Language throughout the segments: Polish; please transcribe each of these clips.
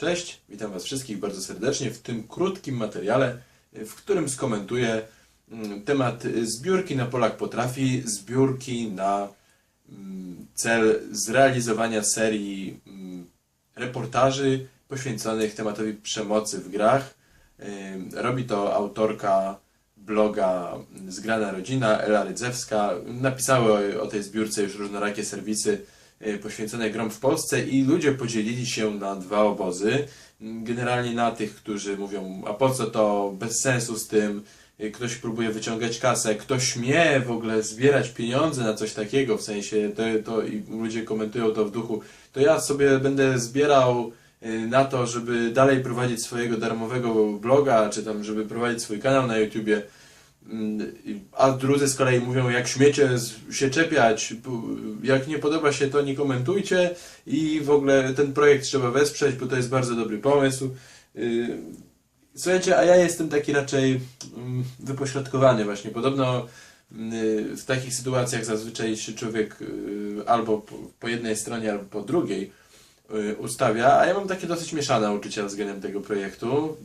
Cześć, witam Was wszystkich bardzo serdecznie w tym krótkim materiale, w którym skomentuję mm, temat zbiórki na Polak Potrafi, zbiórki na mm, cel zrealizowania serii mm, reportaży poświęconych tematowi przemocy w grach. Robi to autorka bloga Zgrana Rodzina, Ela Rydzewska. Napisały o, tej zbiórce już różnorakie serwisy poświęcone grom w Polsce i ludzie podzielili się na dwa obozy. Generalnie na tych, którzy mówią, a po co to, bez sensu z tym, Y, ktoś próbuje wyciągać kasę, ktoś śmie w ogóle zbierać pieniądze na coś takiego, w sensie to, to i ludzie komentują to w duchu, to ja sobie będę zbierał y, na to, żeby dalej prowadzić swojego darmowego bloga, czy tam, żeby prowadzić swój kanał na YouTubie. Mm, A drudzy z kolei mówią, jak śmiecie się czepiać, jak nie podoba się, to nie komentujcie i w ogóle ten projekt trzeba wesprzeć, bo to jest bardzo dobry pomysł. Y, Słuchajcie, a ja jestem taki raczej mm, wypośrodkowany właśnie. Podobno mm, w takich sytuacjach zazwyczaj się człowiek y, albo po, jednej stronie, albo po drugiej y, ustawia, a ja mam takie dosyć mieszane uczucia względem tego projektu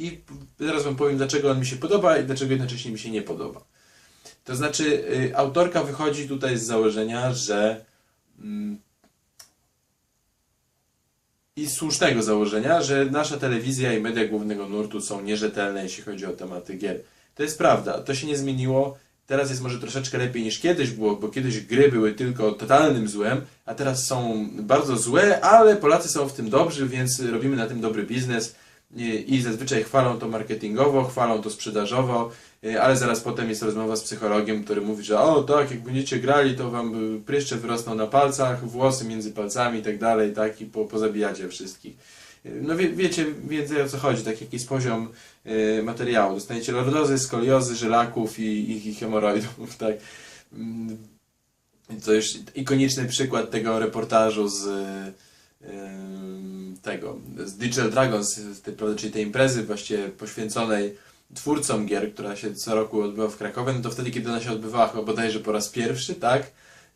i zaraz wam powiem, dlaczego on mi się podoba i dlaczego jednocześnie mi się nie podoba. To znaczy, y, autorka wychodzi tutaj z założenia, że mm, i słusznego założenia, że nasza telewizja i media głównego nurtu są nierzetelne, jeśli chodzi o tematy gier. To jest prawda, to się nie zmieniło. Teraz jest może troszeczkę lepiej niż kiedyś było, bo kiedyś gry były tylko totalnym złem, a teraz są bardzo złe, ale Polacy są w tym dobrzy, więc robimy na tym dobry biznes i zazwyczaj chwalą to marketingowo, chwalą to sprzedażowo, y, ale zaraz potem jest rozmowa z psychologiem, który mówi, że o tak, jak będziecie grali, to wam y, pryszcze wyrosną na palcach, włosy między palcami i tak dalej, tak, i po, pozabijacie wszystkich. Y, No wie, wiecie więcej o co chodzi, tak jaki jest poziom materiału. Dostaniecie lordozy, skoliozy, żelaków i, i, i hemoroidów, tak. Mm, To już ikoniczny przykład tego reportażu z tego, z Digital Dragons, czyli tej imprezy właściwie poświęconej twórcom gier, która się co roku odbywa w Krakowie, no to wtedy, kiedy ona się odbywała chyba bodajże po raz pierwszy, tak?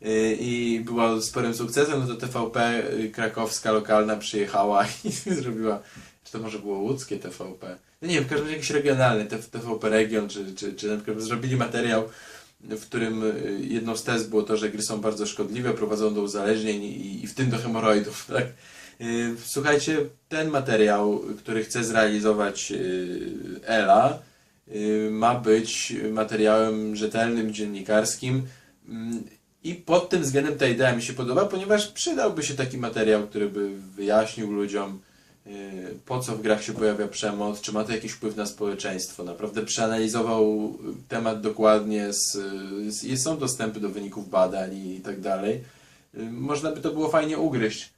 Y, I była sporym sukcesem, no to TVP krakowska lokalna przyjechała i zrobiła, czy to może było łódzkie TVP? No nie wiem, w każdym razie jakiś regionalny, T- TVP Region, czy, czy, czy na przykład zrobili materiał, w którym y, jedną z tez było to, że gry są bardzo szkodliwe, prowadzą do uzależnień i, i w tym do hemoroidów, tak? Y, Słuchajcie, ten materiał, który chce zrealizować y, Ela, ma być materiałem rzetelnym, dziennikarskim mm, i pod tym względem ta idea mi się podoba, ponieważ przydałby się taki materiał, który by wyjaśnił ludziom, po co w grach się pojawia przemoc, czy ma to jakiś wpływ na społeczeństwo. Naprawdę przeanalizował temat dokładnie, z, z, są dostępy do wyników badań i tak dalej. Y, Można by to było fajnie ugryźć.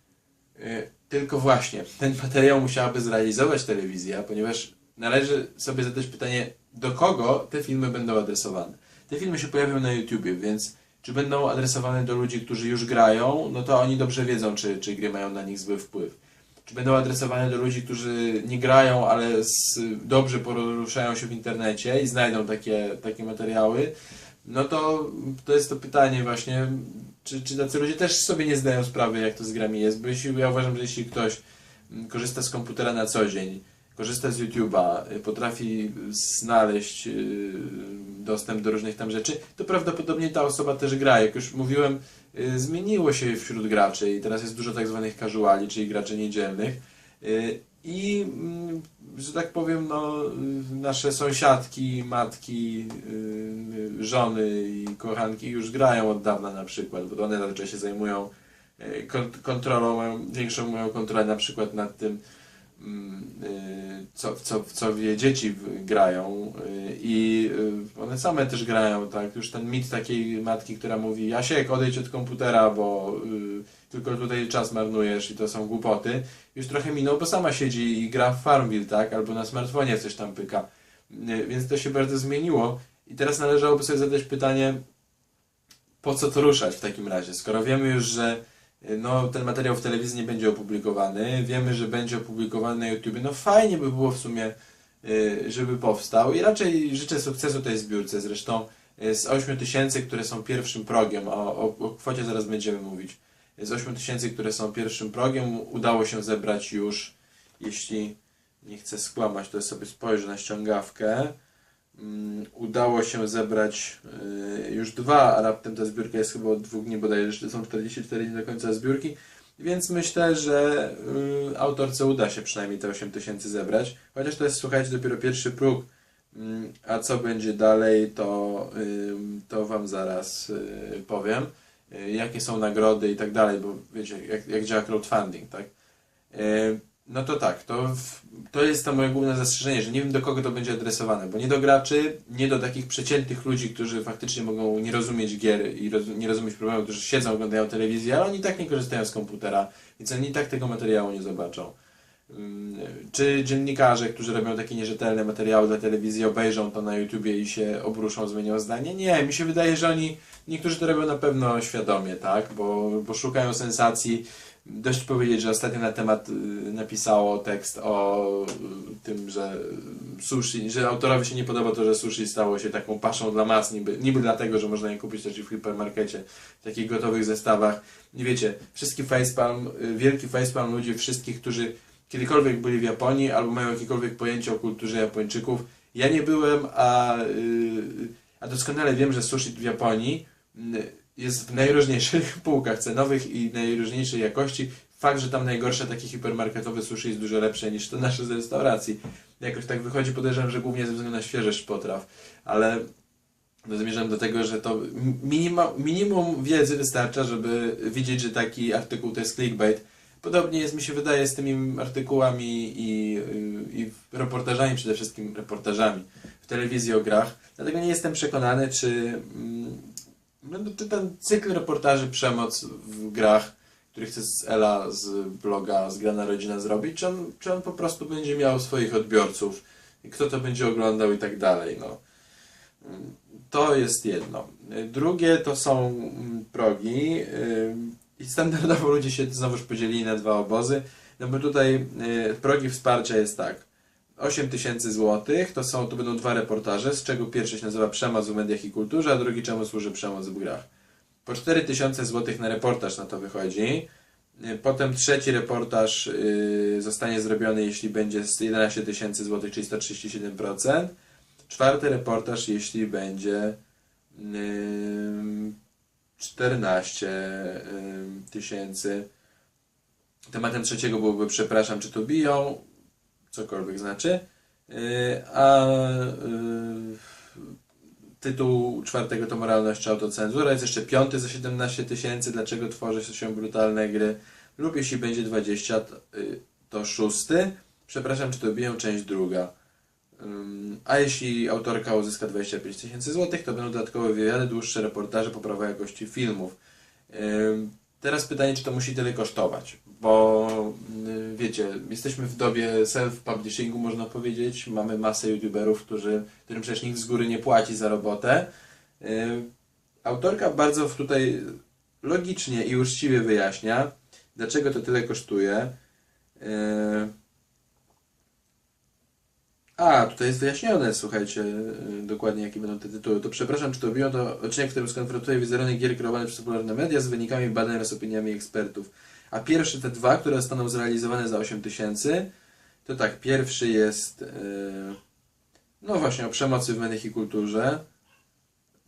Y, Tylko właśnie, ten materiał musiałaby zrealizować telewizja, ponieważ należy sobie zadać pytanie, do kogo te filmy będą adresowane. Te filmy się pojawią na YouTubie, więc czy będą adresowane do ludzi, którzy już grają, no to oni dobrze wiedzą, czy, czy gry mają na nich zły wpływ. Czy będą adresowane do ludzi, którzy nie grają, ale z, dobrze poruszają się w internecie i znajdą takie, takie materiały, no to to jest to pytanie właśnie, czy, czy tacy ludzie też sobie nie zdają sprawy, jak to z grami jest, bo jeśli, ja uważam, że jeśli ktoś mm, korzysta z komputera na co dzień, korzysta z YouTube'a, y, potrafi znaleźć y, dostęp do różnych tam rzeczy, to prawdopodobnie ta osoba też gra. Jak już mówiłem, zmieniło się wśród graczy i teraz jest dużo tak zwanych casuali, czyli graczy niedzielnych. Y, I, mm, że tak powiem, no, y, nasze sąsiadki, matki, y, żony i kochanki już grają od dawna na przykład, bo one zazwyczaj się zajmują y, kont- kontrolą, większą mają kontrolę na przykład nad tym, y, co, w co, w co wie dzieci grają y, i y, one same też grają, tak? Już ten mit takiej matki, która mówi Jasiek, odejdź od komputera, bo y, tylko tutaj czas marnujesz i to są głupoty. Już trochę minął, bo sama siedzi i gra w Farmville, tak? Albo na smartfonie coś tam pyka. Y, Więc to się bardzo zmieniło i teraz należałoby sobie zadać pytanie, po co to ruszać w takim razie? Skoro wiemy już, że y, no, ten materiał w telewizji nie będzie opublikowany, wiemy, że będzie opublikowany na YouTube, no fajnie by było w sumie, y, żeby powstał i raczej życzę sukcesu tej zbiórce. Zresztą y, z 8 tysięcy, które są pierwszym progiem, o, o, o kwocie zaraz będziemy mówić, z 8 tysięcy, które są pierwszym progiem, udało się zebrać już jeśli nie chcę skłamać, to sobie spojrzę na ściągawkę. Mm, Udało się zebrać y, już dwa, a raptem ta zbiórka jest chyba od dwóch dni bodajże, że są 44 dni do końca zbiórki, więc myślę, że y, autorce uda się przynajmniej te 8 tysięcy zebrać, chociaż to jest, słuchajcie, dopiero pierwszy próg, Mm, a co będzie dalej, to, ym, to Wam zaraz y, powiem, y, jakie są nagrody i tak dalej, bo wiecie, jak, jak działa crowdfunding, tak? Y, No to tak, to, to jest to moje główne zastrzeżenie, że nie wiem do kogo to będzie adresowane, bo nie do graczy, nie do takich przeciętnych ludzi, którzy faktycznie mogą nie rozumieć gier i roz, nie rozumieć problemu, którzy siedzą, oglądają telewizję, ale oni tak nie korzystają z komputera, więc oni tak tego materiału nie zobaczą. Ym, Czy dziennikarze, którzy robią takie nierzetelne materiały dla telewizji, obejrzą to na YouTubie i się obruszą, zmienią zdanie? Nie, mi się wydaje, że oni, niektórzy to robią na pewno świadomie, tak, bo, bo szukają sensacji. Dość powiedzieć, że ostatnio na temat y, napisało tekst o y, tym, że sushi, że autorowi się nie podoba to, że sushi stało się taką paszą dla mas, niby, niby dlatego, że można je kupić też i w hipermarkecie, w takich gotowych zestawach. Nie wiecie, wszystki facepalm, y, wielki facepalm ludzi, wszystkich, którzy kiedykolwiek byli w Japonii albo mają jakiekolwiek pojęcie o kulturze Japończyków. Ja nie byłem, a, a doskonale wiem, że sushi w Japonii jest w najróżniejszych półkach cenowych i najróżniejszej jakości. Fakt, że tam najgorsze takie hipermarketowe sushi jest dużo lepsze niż to nasze z restauracji. Jakoś tak wychodzi, podejrzewam, że głównie ze względu na świeżość potraw, ale no zmierzam do tego, że to minima, minimum wiedzy wystarcza, żeby widzieć, że taki artykuł to jest clickbait. Podobnie jest, mi się wydaje, z tymi artykułami i, i reportażami, przede wszystkim reportażami w telewizji o grach. Dlatego nie jestem przekonany, czy, mm, no, czy ten cykl reportaży Przemoc w grach, który chce z Ela z bloga Zgrana Rodzina zrobić, czy on, czy on po prostu będzie miał swoich odbiorców, i kto to będzie oglądał i tak dalej. No. To jest jedno. Drugie to są mm, progi. ym, I standardowo ludzie się znowuż podzielili na dwa obozy. No bo tutaj y, progi wsparcia jest tak. 8 tysięcy złotych to są, to będą dwa reportaże, z czego pierwszy się nazywa Przemoc w mediach i kulturze, a drugi czemu służy przemoc w grach. Po 4 tysiące złotych na reportaż na to wychodzi. Potem trzeci reportaż y, zostanie zrobiony, jeśli będzie z 11 tysięcy złotych, czyli 137%. Czwarty reportaż, jeśli będzie ym, 14 ym, tysięcy. Tematem trzeciego byłoby przepraszam, czy tu biją, cokolwiek znaczy. Yy, A yy, tytuł czwartego to moralność autocenzura. Jest jeszcze piąty za 17 tysięcy. Dlaczego tworzy się brutalne gry? Lub jeśli będzie 20, to, yy, to szósty. Przepraszam, czy to biją, część druga. A jeśli autorka uzyska 25 tysięcy złotych, to będą dodatkowe wywiady, dłuższe reportaże, poprawa jakości filmów. Teraz pytanie, czy to musi tyle kosztować, bo y, wiecie, jesteśmy w dobie self-publishingu, można powiedzieć. Mamy masę youtuberów, którzy, którym przecież nikt z góry nie płaci za robotę. Ym, Autorka bardzo tutaj logicznie i uczciwie wyjaśnia, dlaczego to tyle kosztuje. A, tutaj jest wyjaśnione, słuchajcie, yy, dokładnie jakie będą te tytuły. To przepraszam, czy to biją to odcinek, w którym skonfrontuję wizerunek gier kreowane przez popularne media z wynikami badań oraz opiniami ekspertów. A pierwsze te dwa, które zostaną zrealizowane za 8 tysięcy, to tak, pierwszy jest, yy, no właśnie, o przemocy w mediach i kulturze.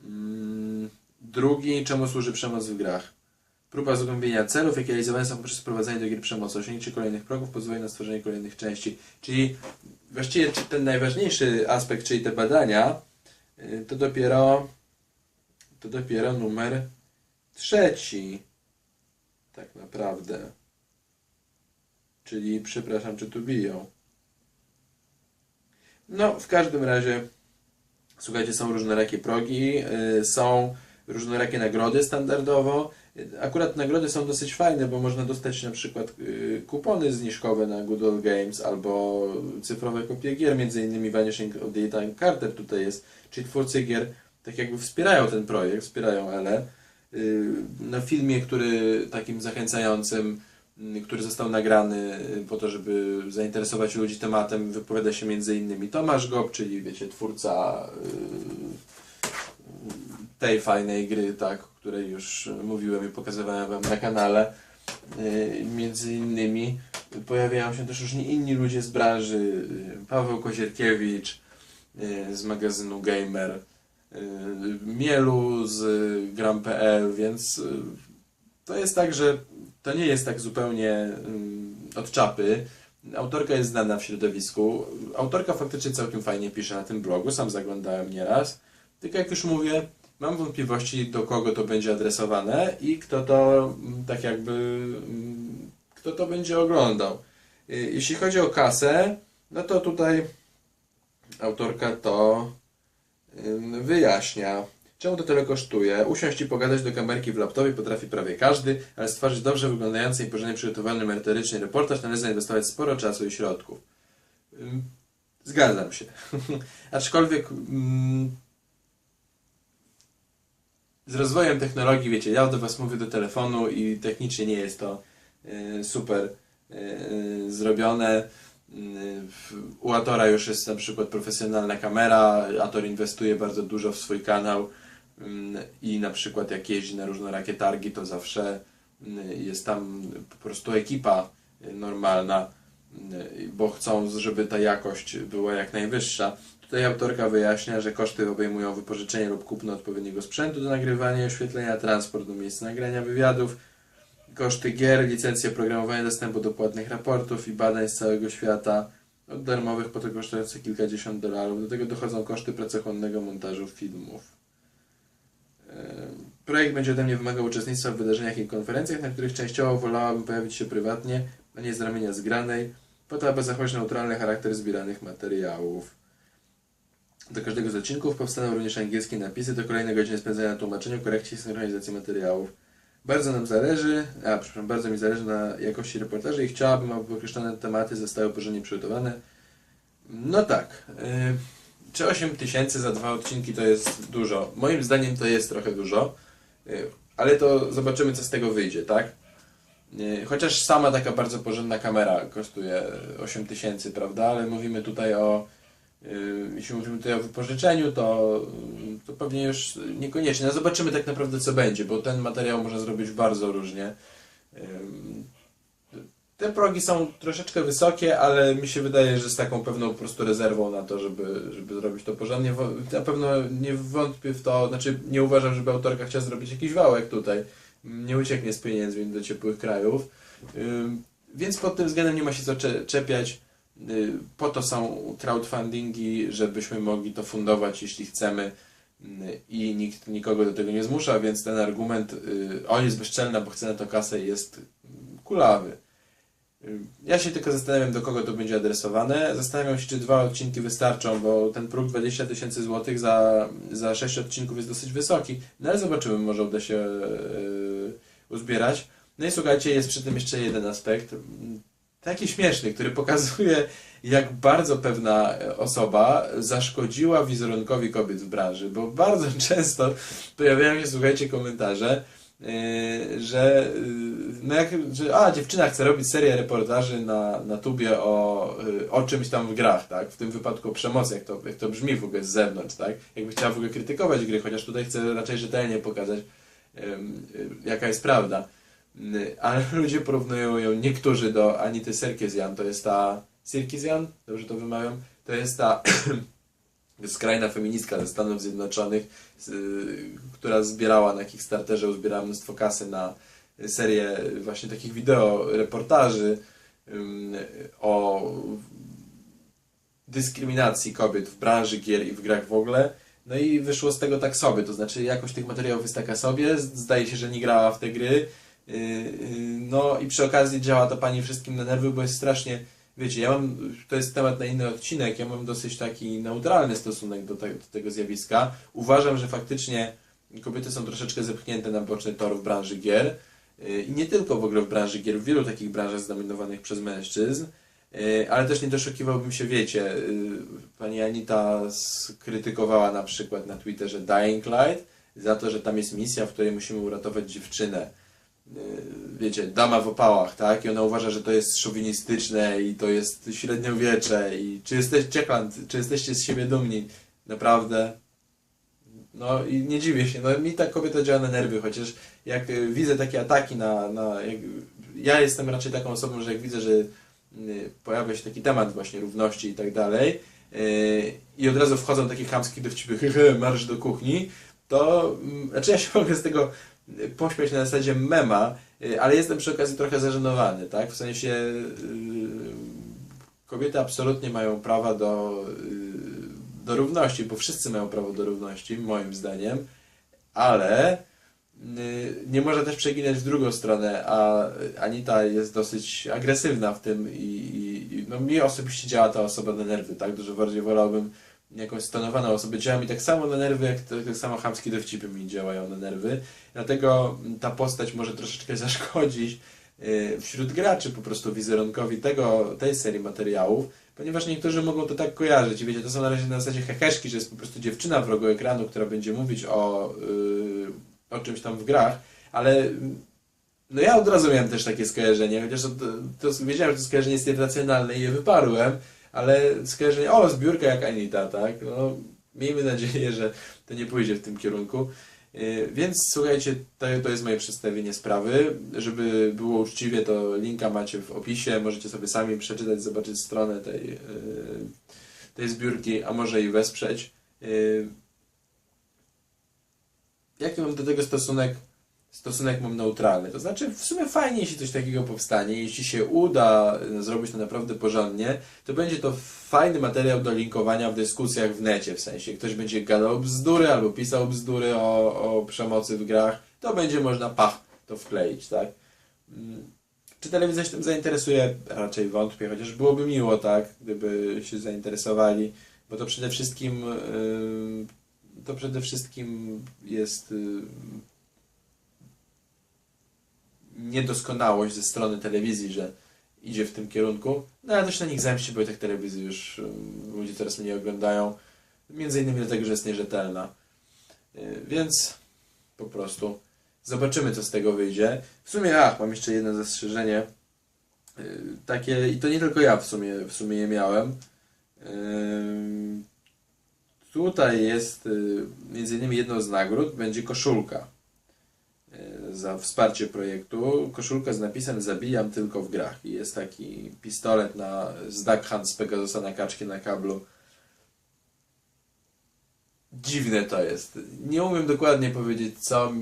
Mm, drugi, czemu służy przemoc w grach. Próba zgłębienia celów, jakie realizowane są poprzez wprowadzenie do gier przemocy, osiągnięcie kolejnych progów, pozwolenie na stworzenie kolejnych części. Czyli właściwie ten najważniejszy aspekt, czyli te badania, y, to dopiero to dopiero numer trzeci. Tak naprawdę. Czyli przepraszam, czy tu biją. No, w każdym razie, słuchajcie, są różnorakie progi, y, są różnorakie nagrody standardowo. Akurat nagrody są dosyć fajne, bo można dostać na przykład y, kupony zniżkowe na Good Old Games albo cyfrowe kopie gier, między innymi Vanishing of the Time Carter tutaj jest, czyli twórcy gier tak jakby wspierają ten projekt, wspierają Ele. Y, Na filmie, który takim zachęcającym, y, który został nagrany po to, żeby zainteresować ludzi tematem, wypowiada się między innymi Tomasz Gob, czyli wiecie, twórca tej fajnej gry, tak, o której już mówiłem i pokazywałem wam na kanale. Y, Między innymi pojawiają się też różni inni ludzie z branży. y, Paweł Kozierkiewicz y, z magazynu Gamer, Mielu z Gram.pl, więc to jest tak, że to nie jest tak zupełnie od czapy. Autorka jest znana w środowisku. Autorka faktycznie całkiem fajnie pisze na tym blogu, sam zaglądałem nieraz. Tylko jak już mówię, mam wątpliwości do kogo to będzie adresowane i kto to mm, tak jakby mm, kto to będzie oglądał. Y, Jeśli chodzi o kasę, no to tutaj autorka to wyjaśnia. Czemu to tyle kosztuje? Usiąść i pogadać do kamerki w laptopie potrafi prawie każdy, ale stworzyć dobrze wyglądający i porządnie przygotowany merytoryczny reportaż należy zainwestować sporo czasu i środków. Zgadzam się. Aczkolwiek z rozwojem technologii, wiecie, ja do Was mówię do telefonu i technicznie nie jest to y, super y, zrobione. W- U Atora już jest na przykład profesjonalna kamera, Ator inwestuje bardzo dużo w swój kanał ym, i na przykład jak jeździ na różnorakie targi, to zawsze y, jest tam po prostu ekipa normalna, y, bo chcą, żeby ta jakość była jak najwyższa. Tutaj autorka wyjaśnia, że koszty obejmują wypożyczenie lub kupno odpowiedniego sprzętu do nagrywania i oświetlenia, transport do miejsca nagrania wywiadów, koszty gier, licencje programowania, dostępu do płatnych raportów i badań z całego świata, od darmowych po to kosztujących kilkadziesiąt dolarów. Do tego dochodzą koszty pracochłonnego montażu filmów. Projekt będzie ode mnie wymagał uczestnictwa w wydarzeniach i konferencjach, na których częściowo wolałabym pojawić się prywatnie, a nie z ramienia zgranej, po to, aby zachować neutralny charakter zbieranych materiałów. Do każdego z odcinków powstaną również angielskie napisy do kolejnej godziny spędzenia na tłumaczeniu, korekcie i synchronizacji materiałów. Bardzo nam zależy, a przepraszam, bardzo mi zależy na jakości reportaży i chciałabym, aby określone tematy zostały porządnie przygotowane. No tak. y, czy 8 tysięcy za dwa odcinki to jest dużo? Moim zdaniem to jest trochę dużo, y, ale to zobaczymy, co z tego wyjdzie, tak? Y, Chociaż sama taka bardzo porządna kamera kosztuje 8 tysięcy, prawda? Ale mówimy tutaj o Yy, Jeśli mówimy tutaj o wypożyczeniu, to, to pewnie już niekoniecznie. No zobaczymy tak naprawdę co będzie, bo ten materiał można zrobić bardzo różnie. Yy, Te progi są troszeczkę wysokie, ale mi się wydaje, że z taką pewną po prostu rezerwą na to, żeby, żeby zrobić to porządnie. Na pewno nie wątpię w to, znaczy nie uważam, żeby autorka chciała zrobić jakiś wałek tutaj. Nie ucieknie z pieniędzmi do ciepłych krajów. Yy, Więc pod tym względem nie ma się co cze- czepiać. Y, Po to są crowdfundingi, żebyśmy mogli to fundować, jeśli chcemy y, i nikt nikogo do tego nie zmusza, więc ten argument, y, on jest bezczelny, bo chce na to kasę, jest kulawy. Ja się tylko zastanawiam, do kogo to będzie adresowane. Zastanawiam się, czy dwa odcinki wystarczą, bo ten próg 20 tysięcy złotych za, za 6 odcinków jest dosyć wysoki. No ale zobaczymy, może uda się y, uzbierać. No i słuchajcie, jest przy tym jeszcze jeden aspekt taki śmieszny, który pokazuje, jak bardzo pewna osoba zaszkodziła wizerunkowi kobiet w branży, bo bardzo często pojawiają się, słuchajcie, komentarze, yy, że, yy, no jak, że a, dziewczyna chce robić serię reportaży na, na tubie o, yy, o czymś tam w grach, tak? W tym wypadku o przemocy, jak to, jak to brzmi w ogóle z zewnątrz, tak? Jakby chciała w ogóle krytykować gry, chociaż tutaj chcę raczej rzetelnie pokazać, jaka jest prawda. Ale ludzie porównują ją niektórzy do Anity Serkiezjan. To jest ta. Serkiezjan? Dobrze to wymawiam? To jest ta skrajna feministka ze Stanów Zjednoczonych, która zbierała na Kickstarterze, uzbierała mnóstwo kasy na serię właśnie takich wideo reportaży o dyskryminacji kobiet w branży gier i w grach w ogóle. No i wyszło z tego tak sobie, to znaczy jakość tych materiałów jest taka sobie, zdaje się, że nie grała w te gry. Yy, yy, No i przy okazji działa to pani wszystkim na nerwy, bo jest strasznie, wiecie, ja mam, to jest temat na inny odcinek, ja mam dosyć taki neutralny stosunek do, te, do tego zjawiska. Uważam, że faktycznie kobiety są troszeczkę zepchnięte na boczny tor w branży gier. Yy, I nie tylko w ogóle w branży gier, w wielu takich branżach zdominowanych przez mężczyzn. Ale też nie doszukiwałbym się, wiecie, pani Anita skrytykowała na przykład na Twitterze Dying Light za to, że tam jest misja, w której musimy uratować dziewczynę. Yy, Wiecie, dama w opałach, tak? I ona uważa, że to jest szowinistyczne i to jest średniowiecze i czy jesteście, czy jesteście z siebie dumni? Naprawdę? No i nie dziwię się, no mi ta kobieta działa na nerwy, chociaż jak y, widzę takie ataki na, na jak, ja jestem raczej taką osobą, że jak widzę, że y, pojawia się taki temat właśnie równości i tak dalej i od razu wchodzą takie chamskie dowcipy, marsz do kuchni, to mm, znaczy ja się mogę z tego pośmiać na zasadzie mema, y, ale jestem przy okazji trochę zażenowany, tak? W sensie y, kobiety absolutnie mają prawa do, y, do równości, bo wszyscy mają prawo do równości, moim zdaniem, ale nie można też przeginać w drugą stronę, a Anita jest dosyć agresywna w tym i, i no mi osobiście działa ta osoba na nerwy, tak? Dużo bardziej wolałbym jakąś stonowaną osobę. Działa mi tak samo na nerwy, jak to- tak samo chamskie dowcipy mi działają na nerwy. Dlatego ta postać może troszeczkę zaszkodzić y, wśród graczy po prostu wizerunkowi tego, tej serii materiałów, ponieważ niektórzy mogą to tak kojarzyć. I wiecie, to są na razie na zasadzie heheszki, że jest po prostu dziewczyna w rogu ekranu, która będzie mówić o, y, o czymś tam w grach, ale y, no ja od razu miałem też takie skojarzenie, chociaż to, to wiedziałem, że to skojarzenie jest irracjonalne i je wyparłem, ale skojarzenie, o, zbiórka jak Anita, tak? No, miejmy nadzieję, że to nie pójdzie w tym kierunku. Yy, Więc słuchajcie, to, jest moje przedstawienie sprawy. Żeby było uczciwie, to linka macie w opisie. Możecie sobie sami przeczytać, zobaczyć stronę tej, yy, tej zbiórki, a może i wesprzeć. Yy, Jaki mam do tego stosunek? Stosunek mam neutralny. To znaczy, w sumie fajnie, jeśli coś takiego powstanie. Jeśli się uda e, zrobić to naprawdę porządnie, to będzie to fajny materiał do linkowania w dyskusjach w necie. W sensie, ktoś będzie gadał bzdury albo pisał bzdury o, o przemocy w grach, to będzie można pach to wkleić, tak? Mm, Czy telewizja się tym zainteresuje? Raczej wątpię, chociaż byłoby miło, tak, gdyby się zainteresowali, bo to przede wszystkim yy, to przede wszystkim jest yy, niedoskonałość ze strony telewizji, że idzie w tym kierunku. No ale też na nich zemści, bo i tak telewizji już ym, ludzie teraz mnie oglądają. Między innymi dlatego, że jest nierzetelna. Yy, Więc po prostu zobaczymy, co z tego wyjdzie. W sumie, ach, mam jeszcze jedno zastrzeżenie. Yy, Takie, i to nie tylko ja w sumie, w sumie je miałem. Tutaj jest yy, między innymi jedną z nagród, będzie koszulka za wsparcie projektu. Koszulka z napisem Zabijam tylko w grach. I jest taki pistolet na, z Duck Hunt z Pegasusa na kaczki na kablu. Dziwne to jest. Nie umiem dokładnie powiedzieć, co,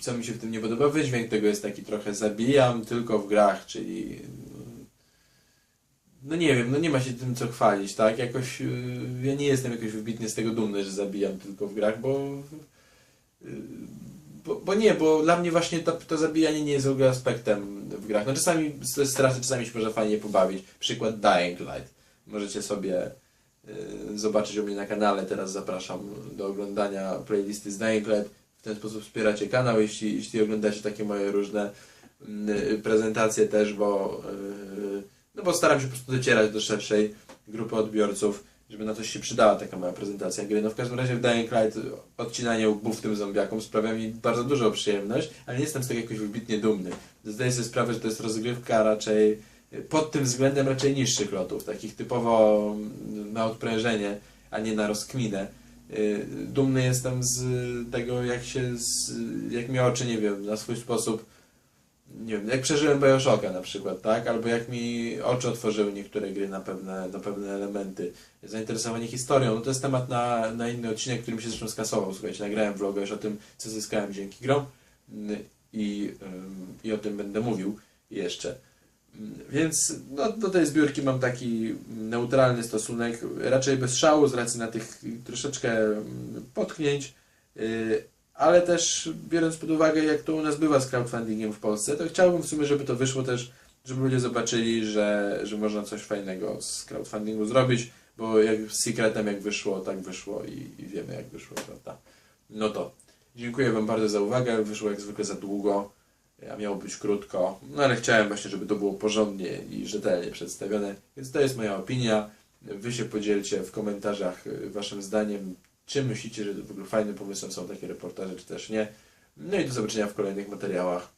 co mi się w tym nie podoba. Wydźwięk tego jest taki trochę zabijam tylko w grach, czyli no nie wiem, no nie ma się tym co chwalić, tak? Jakoś yy, ja nie jestem jakoś wybitnie z tego dumny, że zabijam tylko w grach, bo yy, bo, bo nie, bo dla mnie właśnie to, to zabijanie nie jest w ogóle aspektem w grach. No czasami jest straszne, czasami się można fajnie pobawić. Przykład Dying Light. Możecie sobie yy, zobaczyć u mnie na kanale, teraz zapraszam do oglądania playlisty z Dying Light. W ten sposób wspieracie kanał, jeśli, jeśli oglądacie takie moje różne yy, prezentacje też, bo yy, no bo staram się po prostu docierać do szerszej grupy odbiorców, żeby na coś się przydała taka moja prezentacja gry. No w każdym razie w Dying Light odcinanie łbów tym zombiakom sprawia mi bardzo dużą przyjemność, ale nie jestem z tego jakoś wybitnie dumny. Zdaję sobie sprawę, że to jest rozgrywka raczej pod tym względem raczej niższych lotów, takich typowo mm, na odprężenie, a nie na rozkminę. Yy, Dumny jestem z tego, jak się, z, jak mi oczy, nie wiem, na swój sposób nie wiem, jak przeżyłem Bioshocka na przykład, tak? Albo jak mi oczy otworzyły niektóre gry na pewne, na pewne elementy. Zainteresowanie historią, no to jest temat na, na inny odcinek, który mi się zresztą skasował. Słuchajcie, nagrałem vloga już o tym, co zyskałem dzięki grom mm, i, i o tym będę mówił jeszcze. Mm, Więc no, do tej zbiórki mam taki neutralny stosunek, raczej bez szału z racji na tych troszeczkę mm, potknięć. Ale też biorąc pod uwagę, jak to u nas bywa z crowdfundingiem w Polsce, to chciałbym w sumie, żeby to wyszło też, żeby ludzie zobaczyli, że, że można coś fajnego z crowdfundingu zrobić, bo jak z Secretem jak wyszło, tak wyszło i, i wiemy jak wyszło, prawda? No to dziękuję Wam bardzo za uwagę, wyszło jak zwykle za długo, a miało być krótko, no ale chciałem właśnie, żeby to było porządnie i rzetelnie przedstawione, więc to jest moja opinia. Wy się podzielcie w komentarzach y, Waszym zdaniem, czy myślicie, że w ogóle fajnym pomysłem są takie reportaże, czy też nie. No i do zobaczenia w kolejnych materiałach.